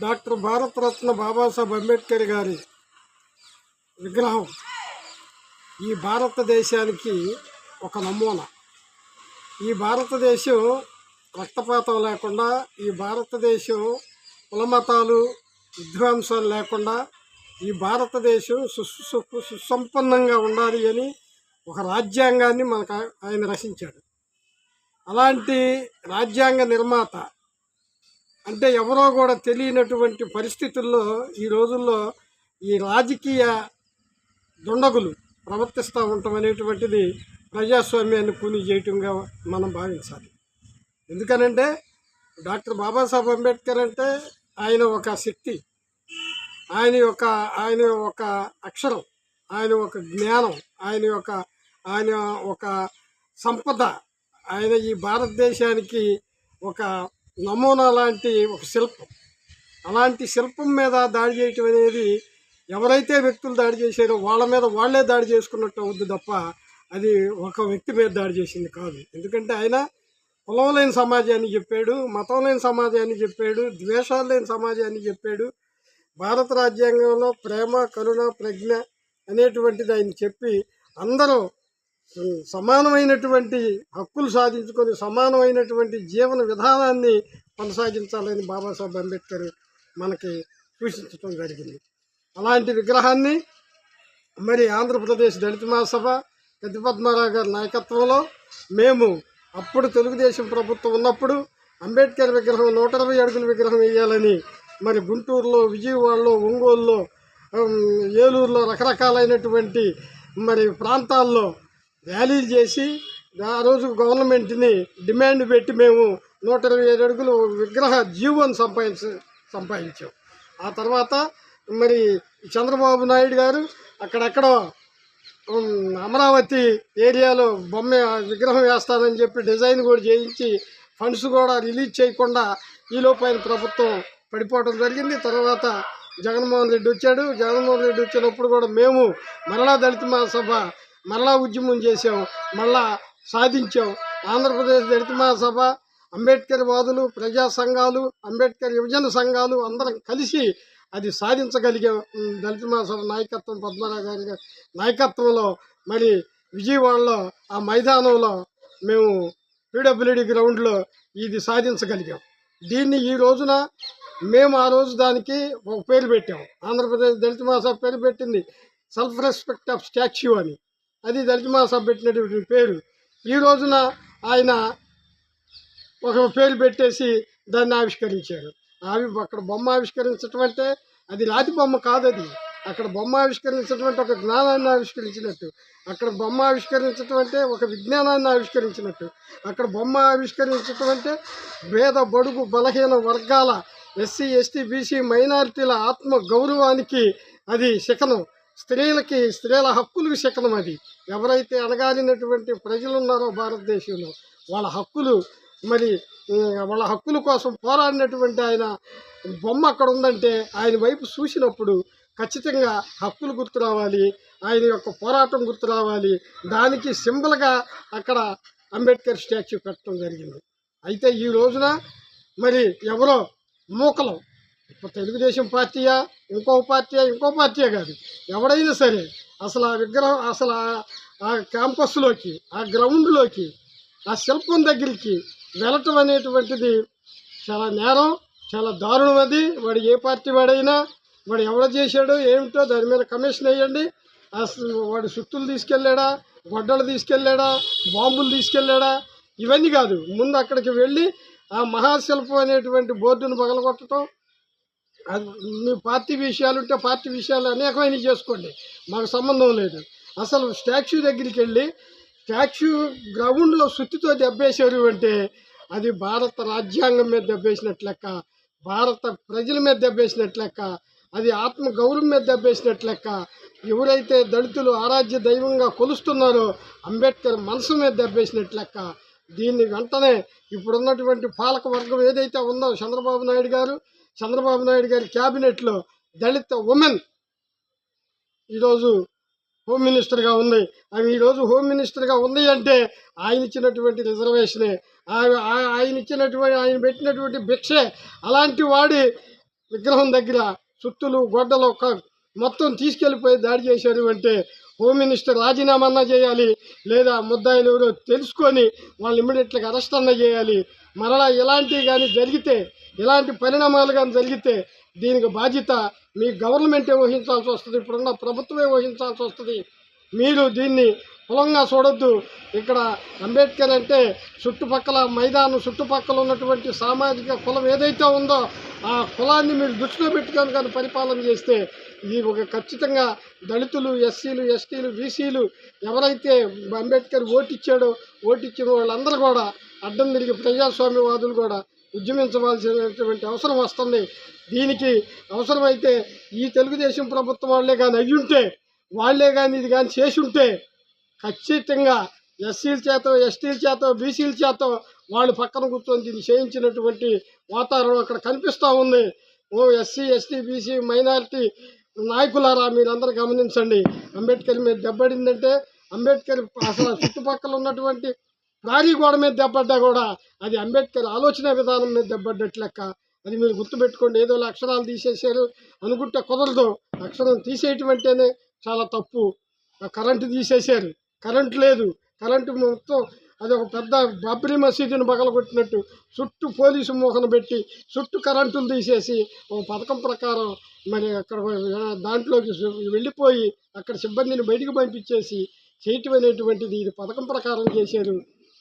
Doctor Bharat Ratna Babasaheb Ambedkar గారి విగ్రహం ఈ భారతదేశానికి ఒక నమూనా. ఈ భారతదేశం రక్తపాతం లేకుండా ఈ భారతదేశం కులమతాలు విధ్వంసాలు లేకుండా ఈ భారతదేశం సుసు సు- సుసంపన్నంగా ఉండాలి అని ఒక రాజ్యాంగాన్ని మనకు ఆయన రచించాడు. అలాంటి రాజ్యాంగ నిర్మాత అంటే ఎవరో కూడా తెలియనటువంటి పరిస్థితుల్లో ఈ రోజుల్లో ఈ రాజకీయ దుండగులు ప్రవర్తిస్తూ ఉండటం అనేటువంటిది ప్రజాస్వామ్యాన్ని కూని చేయటంగా మనం భావించాలి. ఎందుకనంటే డాక్టర్ బాబాసాహెబ్ అంబేద్కర్ అంటే ఆయన ఒక శక్తి ఆయన యొక్క ఆయన ఒక అక్షరం ఆయన ఒక జ్ఞానం ఆయన యొక్క ఆయన ఒక సంపద ఆయన ఈ భారతదేశానికి ఒక నమూనా లాంటి ఒక శిల్పం. అలాంటి శిల్పం మీద దాడి చేయటం అనేది ఎవరైతే వ్యక్తులు దాడి చేశారో వాళ్ళ మీద వాళ్ళే దాడి చేసుకున్నట్టు అవుద్ది తప్ప అది ఒక వ్యక్తి మీద దాడి చేసింది కాదు. ఎందుకంటే ఆయన కులం లేని సమాజాన్ని చెప్పాడు మతం లేని సమాజాన్ని చెప్పాడు ద్వేషాలు లేని సమాజాన్ని చెప్పాడు. భారత రాజ్యాంగంలో ప్రేమ కరుణ ప్రజ్ఞ అనేటువంటిది ఆయన చెప్పి అందరూ సమానమైనటువంటి హక్కులు సాధించుకొని సమానమైనటువంటి జీవన విధానాన్ని కొనసాగించాలని బాబాసాహెబ్ అంబేద్కర్ మనకి సూచించడం జరిగింది. అలాంటి విగ్రహాన్ని మరి ఆంధ్రప్రదేశ్ దళిత మహాసభ పెద్ద పద్మారావు గారి నాయకత్వంలో మేము అప్పుడు తెలుగుదేశం ప్రభుత్వం ఉన్నప్పుడు అంబేద్కర్ విగ్రహం నూట ఇరవై అడుగుల విగ్రహం వేయాలని మరి గుంటూరులో విజయవాడలో ఒంగోలులో ఏలూరులో రకరకాలైనటువంటి మరి ప్రాంతాల్లో ర్యాలీలు చేసి ఆ రోజు గవర్నమెంట్ని డిమాండ్ పెట్టి మేము నూట ఇరవై ఏడు అడుగులు విగ్రహ జీవోని సంపాదించ సంపాదించాం. ఆ తర్వాత మరి చంద్రబాబు నాయుడు గారు అక్కడెక్కడో అమరావతి ఏరియాలో బొమ్మ విగ్రహం వేస్తానని చెప్పి డిజైన్ కూడా చేయించి ఫండ్స్ కూడా రిలీజ్ చేయకుండా ఈలోపైన ప్రభుత్వం పడిపోవడం జరిగింది. తర్వాత జగన్మోహన్ రెడ్డి వచ్చాడు. జగన్మోహన్ రెడ్డి వచ్చినప్పుడు కూడా మేము మరలా దళిత మహాసభ మరలా ఉద్యమం చేసాం మళ్ళా సాధించాం. ఆంధ్రప్రదేశ్ దళిత మహాసభ అంబేద్కర్ వాదులు ప్రజా సంఘాలు అంబేద్కర్ యువజన సంఘాలు అందరం కలిసి అది సాధించగలిగాం. దళిత మహాసభ నాయకత్వం పద్మనాభ గారి నాయకత్వంలో మరి విజయవాడలో ఆ మైదానంలో మేము పీడబ్ల్యూడి గ్రౌండ్లో ఇది సాధించగలిగాం. దీన్ని ఈ రోజున మేము ఆ రోజు దానికి ఒక పేరు పెట్టాం. ఆంధ్రప్రదేశ్ దళిత మహాసభ పేరు పెట్టింది సెల్ఫ్ రెస్పెక్ట్ ఆఫ్ స్టాచ్యూ అని. అది దళిత మహాసభ పెట్టినటువంటి పేరు. ఈ రోజున ఆయన ఒక పేరు పెట్టేసి దాన్ని ఆవిష్కరించారు. ఆవి అక్కడ బొమ్మ ఆవిష్కరించటం అంటే అది రాతి బొమ్మ కాదు అది అక్కడ బొమ్మ ఆవిష్కరించడం అంటే ఒక జ్ఞానాన్ని ఆవిష్కరించినట్టు. అక్కడ బొమ్మ ఆవిష్కరించడం అంటే ఒక విజ్ఞానాన్ని ఆవిష్కరించినట్టు. అక్కడ బొమ్మ ఆవిష్కరించడం అంటే భేద బడుగు బలహీన వర్గాల ఎస్సీ ఎస్టీ బీసీ మైనారిటీల ఆత్మ గౌరవానికి అది శిఖనం స్త్రీలకి స్త్రీల హక్కులు శకనం అది. ఎవరైతే అణగారినటువంటి ప్రజలు ఉన్నారో భారతదేశంలో వాళ్ళ హక్కులు మరి వాళ్ళ హక్కుల కోసం పోరాడినటువంటి ఆయన బొమ్మ అక్కడ ఉందంటే ఆయన వైపు చూసినప్పుడు ఖచ్చితంగా హక్కులు గుర్తు రావాలి ఆయన యొక్క పోరాటం గుర్తు రావాలి. దానికి సింబల్గా అక్కడ అంబేద్కర్ స్టాచ్యూ పెట్టడం జరిగింది. అయితే ఈ రోజున మరి ఎవరో మూకలం ఇప్పుడు తెలుగుదేశం పార్టీయా ఇంకో పార్టీ ఇంకో పార్టీయే కాదు. ఎవడైనా సరే అసలు ఆ విగ్రహం అసలు ఆ- క్యాంపస్లోకి ఆ గ్రౌండ్లోకి ఆ శిల్పం దగ్గరికి వెళ్ళటం అనేటువంటిది చాలా నేరం చాలా దారుణం అది. వాడు ఏ పార్టీ వాడైనా వాడు ఎవడ చేశాడో ఏమిటో దాని మీద కమిషన్ వేయండి. అసలు వాడు సుత్తులు తీసుకెళ్ళాడా గొడ్డలు తీసుకెళ్ళాడా బాంబులు తీసుకెళ్ళాడా? ఇవన్నీ కాదు. ముందు అక్కడికి వెళ్ళి ఆ మహాశిల్పం అనేటువంటి బోర్డును పగలగొట్టడం మీ పార్టీ విషయాలు ఉంటే పార్టీ విషయాలు అనేకమైన చేసుకోండి. మాకు సంబంధం లేదు. అసలు స్టాచ్యూ దగ్గరికి వెళ్ళి స్టాచ్యూ గ్రౌండ్లో సుత్తితో దెబ్బేశారు అంటే అది భారత రాజ్యాంగం మీద దెబ్బేసినట్లు లెక్క భారత ప్రజల మీద దెబ్బేసినట్లు లెక్క అది ఆత్మ గౌరవం మీద దెబ్బేసినట్లు లెక్క ఎవరైతే దళితులు ఆరాధ్య దైవంగా కొలుస్తున్నారో అంబేద్కర్ మనసు మీద దెబ్బేసినట్లు లెక్క దీన్ని వెంటనే ఇప్పుడున్నటువంటి పాలక వర్గం ఏదైతే ఉందో చంద్రబాబు నాయుడు గారు చంద్రబాబు నాయుడు గారి క్యాబినెట్లో దళిత ఉమెన్ ఈరోజు హోమ్ మినిస్టర్గా ఉంది. ఆమె ఈరోజు హోమ్ మినిస్టర్గా ఉంది అంటే ఆయన ఇచ్చినటువంటి రిజర్వేషనే. ఆయన ఆయన ఇచ్చినటువంటి ఆయన పెట్టినటువంటి భిక్షే. అలాంటి వాడి విగ్రహం దగ్గర సుత్తులు గొడ్డలు మొత్తం తీసుకెళ్ళిపోయి దాడి చేశారు అంటే హోమ్ మినిస్టర్ రాజీనామా చేయాలి. లేదా ముద్దాయిలు ఎవరో తెలుసుకొని వాళ్ళు ఇమ్మీడియట్గా అరెస్ట్ అన్న చేయాలి. మరలా ఇలాంటివి కానీ జరిగితే ఇలాంటి పరిణామాలు కానీ జరిగితే దీనికి బాధ్యత మీ గవర్నమెంటే వహించాల్సి వస్తుంది. ఇప్పుడున్న ప్రభుత్వమే వహించాల్సి వస్తుంది. మీరు దీన్ని కులంగా చూడొద్దు. ఇక్కడ అంబేద్కర్ అంటే చుట్టుపక్కల మైదానం చుట్టుపక్కల ఉన్నటువంటి సామాజిక కులం ఏదైతే ఉందో ఆ కులాన్ని మీరు దృష్టిలో పెట్టుకొని కానీ పరిపాలన చేస్తే ఇది ఒక ఖచ్చితంగా దళితులు ఎస్సీలు ఎస్టీలు బీసీలు ఎవరైతే అంబేద్కర్ ఓటిచ్చాడో ఓటిచ్చిన వాళ్ళందరూ కూడా అడ్డం తిరిగి ప్రజాస్వామ్యవాదులు కూడా ఉద్యమించవలసినటువంటి అవసరం వస్తుంది. దీనికి అవసరమైతే ఈ తెలుగుదేశం ప్రభుత్వం వాళ్ళే కానీ అయ్యుంటే వాళ్ళే కానీ ఇది కానీ చేసి ఉంటే ఖచ్చితంగా ఎస్సీల చేత ఎస్టీల చేత బీసీల చేత వాళ్ళు పక్కన కూర్చొని దీన్ని చేయించినటువంటి వాతావరణం అక్కడ కనిపిస్తూ ఉంది. ఓ ఎస్సీ ఎస్టీ బీసీ మైనారిటీ నాయకులారా మీరందరూ గమనించండి. అంబేద్కర్ మీద దెబ్బడిందంటే అంబేద్కర్ అసలు చుట్టుపక్కల ఉన్నటువంటి లారీ గోడ మీద దెబ్బడ్డా కూడా అది అంబేద్కర్ ఆలోచన విధానం మీద దెబ్బడ్డట్లు లెక్క. అది మీరు గుర్తుపెట్టుకోండి ఏదో అక్షరాలు తీసేసారు అనుకుంటే కుదరదు. అక్షరం తీసేయటం అంటేనే చాలా తప్పు. ఆ కరెంటు తీసేశారు. కరెంటు లేదు. కరెంటు మొత్తం అది ఒక పెద్ద బాబ్రీ మసీదుని పగలగొట్టినట్టు. చుట్టూ పోలీసు మోహన పెట్టి చుట్టూ కరెంటులు తీసేసి ఒక పథకం ప్రకారం మరి అక్కడ దాంట్లోకి వెళ్ళిపోయి అక్కడ సిబ్బందిని బయటికి పంపించేసి చేయటం అనేటువంటిది ఇది పథకం ప్రకారం చేశారు.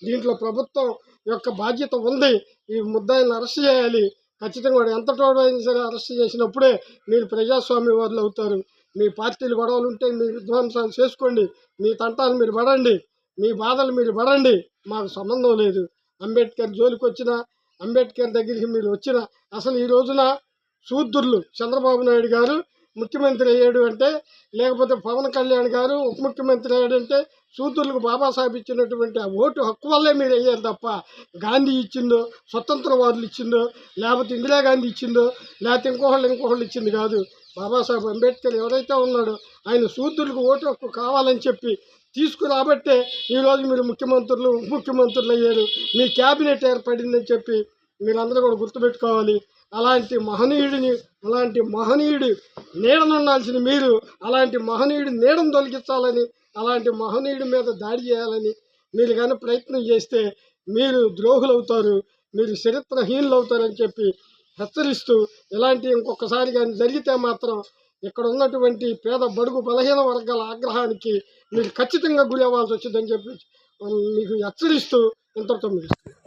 దీంట్లో ప్రభుత్వం యొక్క బాధ్యత ఉంది. ఈ ముద్దాయిని అరెస్ట్ చేయాలి. ఖచ్చితంగా వాడు ఎంత టోడైనా సరే అరెస్ట్ చేసినప్పుడే మీరు ప్రజాస్వామ్యవాదులు అవుతారు. మీ పార్టీలు గొడవలు ఉంటే మీ విధ్వంసాలు చేసుకోండి. మీ తంటాలు మీరు పడండి. మీ బాధలు మీరు పడండి. మాకు సంబంధం లేదు. అంబేద్కర్ జోలికి వచ్చిన అంబేద్కర్ దగ్గరికి మీరు వచ్చిన అసలు ఈ రోజున శూద్రులు చంద్రబాబు నాయుడు గారు ముఖ్యమంత్రి అయ్యాడు అంటే లేకపోతే పవన్ కళ్యాణ్ గారు ఉప ముఖ్యమంత్రి అయ్యాడు అంటే బాబాసాహెబ్ ఇచ్చినటువంటి ఆ ఓటు హక్కు వల్లే మీరు అయ్యారు తప్ప గాంధీ ఇచ్చిందో స్వతంత్రవాదులు ఇచ్చిందో లేకపోతే ఇందిరాగాంధీ ఇచ్చిందో లేకపోతే ఇంకోళ్ళు ఇంకోళ్ళు ఇచ్చింది కాదు. బాబాసాహెబ్ అంబేద్కర్ ఎవరైతే ఉన్నాడో ఆయన శూద్రులకు ఓటు హక్కు కావాలని చెప్పి తీసుకురాబట్టే ఈరోజు మీరు ముఖ్యమంత్రులు ఉప ముఖ్యమంత్రులు అయ్యారు. మీ క్యాబినెట్ ఏర్పడిందని చెప్పి మీరందరూ కూడా గుర్తుపెట్టుకోవాలి. అలాంటి మహనీయుడిని అలాంటి మహనీయుడి నీడను ఉండాల్సిన మీరు అలాంటి మహనీయుడి నీడను తొలగించాలని అలాంటి మహనీయుడి మీద దాడి చేయాలని మీరు కానీ ప్రయత్నం చేస్తే మీరు ద్రోహులు అవుతారు మీరు చరిత్రహీనులు అవుతారని చెప్పి హెచ్చరిస్తూ ఇలాంటి ఇంకొకసారి కానీ జరిగితే మాత్రం ఇక్కడ ఉన్నటువంటి పేద బడుగు బలహీన వర్గాల ఆగ్రహానికి మీరు ఖచ్చితంగా గురి అవ్వాల్సి వచ్చిందని చెప్పి మీకు హెచ్చరిస్తూ ఇంతటితో ముగిస్తున్నాను.